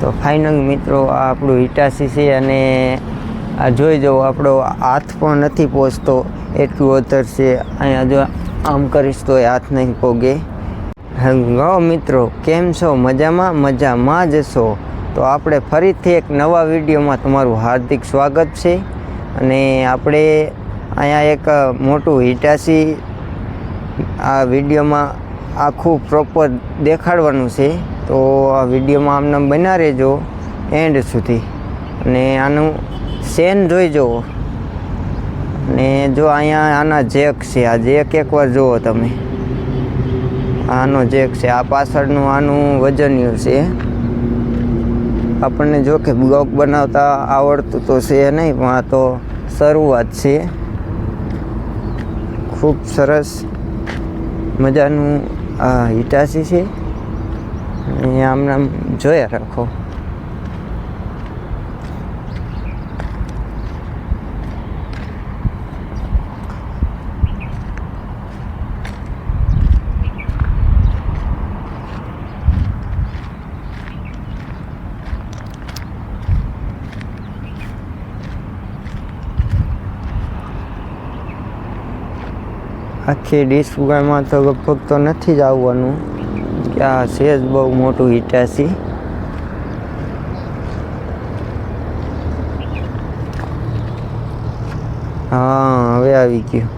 તો ફાઇનલ મિત્રો, આ આપણું હિટાસી છે અને આ જોઈ જવું આપણો હાથ પણ નથી પહોંચતો એટલું અંતર છે. અહીંયા જો આમ કરીશ તો એ હાથ નહીં પોગે. હેલો મિત્રો, કેમ છો? મજામાં? મજામાં જ છો. તો આપણે ફરીથી એક નવા વિડીયોમાં તમારું હાર્દિક સ્વાગત છે. અને આપણે અહીંયા એક મોટું હિટાસી આ વિડીયોમાં આખું પ્રોપર દેખાડવાનું છે. તો આ વિડીયોમાં આમને બના રહેજો એન્ડ સુધી. અને આનું સેન જોઈ જુઓ. અને જો અહીંયા આના જેક છે, આ જેક એકવાર જુઓ તમે. આનો જેક છે, આ પાછળનું આનું વજનિયું છે. આપણને જો કે બ્લોગ બનાવતા આવડતું તો છે નહીં, પણ આ તો શરૂઆત છે. ખૂબ સરસ મજાનું હિટાસી છે. અને આમ આમ જોયા રાખો. આખી ડિસ્કમાં તો લગભગ તો નથી જ આવવાનું. કે આ છે જ બહુ મોટું હિટાસી હા, હવે આવી ગયું.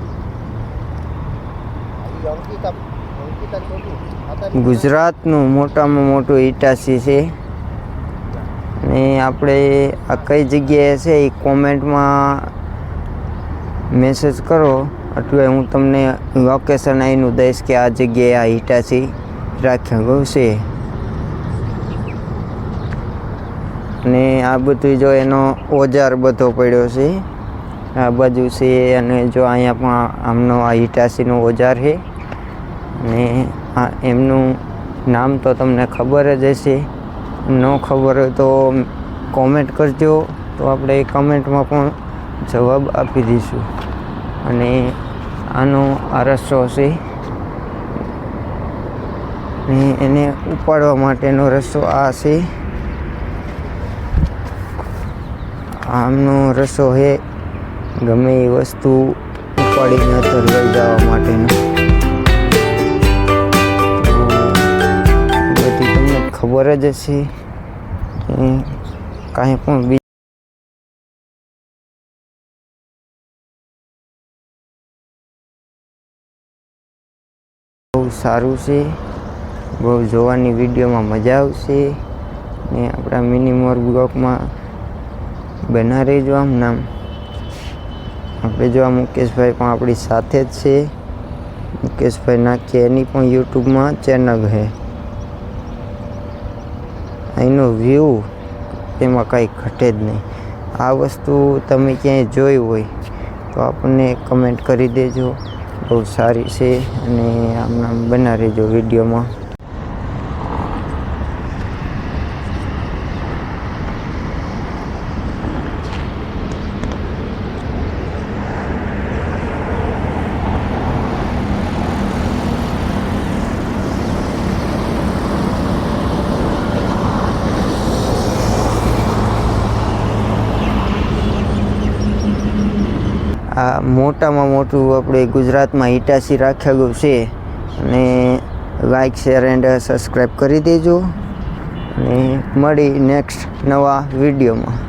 ગુજરાતનું મોટામાં મોટું ઇટાસી છે. અને આપણે આ કઈ જગ્યાએ છે એ કોમેન્ટમાં મેસેજ કરો. એટલે હું તમને લોકેશન અહીંનું દઈશ કે આ જગ્યાએ આ હિટાચી રાખ્યું છે. અને આ બધું જો એનો ઓજાર બધો પડ્યો છે, આ બાજુ છે અને જો અહીંયા પણ આમનો આ હિટાસીનો ઓજાર છે. અને આ એમનું નામ તો તમને ખબર જ હશે. ન ખબર હોય તો કોમેન્ટ કરજો, તો આપણે કમેન્ટમાં પણ જવાબ આપી દઈશું. અને આનો આ રસ્સો છે. ને એને ઉપાડવા માટેનો રસ્સો આ છે. આમનો રસ્સો છે ગમે એ વસ્તુ ઉપાડીને અંદર લઈ જવા માટેનો. તો બધી તમને ખબર જ હશે કાંઈ પણ સારું છે. બહુ જોવાની વિડીયોમાં મજા આવશે. ને આપણા મિની મોર બ્લોકમાં બના રહેજો આમ નામ. આપણે જો આ મુકેશભાઈ પણ આપણી સાથે જ છે. મુકેશભાઈ નાખીએ એની પણ યુટ્યુબમાં ચેનલ છે અહીંનો વ્યૂ એમાં કાંઈ ઘટે જ નહીં. આ વસ્તુ તમે ક્યાંય જોઈ હોય તો આપણને કમેન્ટ કરી દેજો. બહુ સારી છે અને આમ બનાવી બના વિડીયોમાં. આ મોટામાં મોટું આપણે ગુજરાતમાં હિટાસી રાખેલું છે. અને લાઈક શેર એન્ડ સબસ્ક્રાઈબ કરી દેજો. અને મળી નેક્સ્ટ નવા વિડીયોમાં.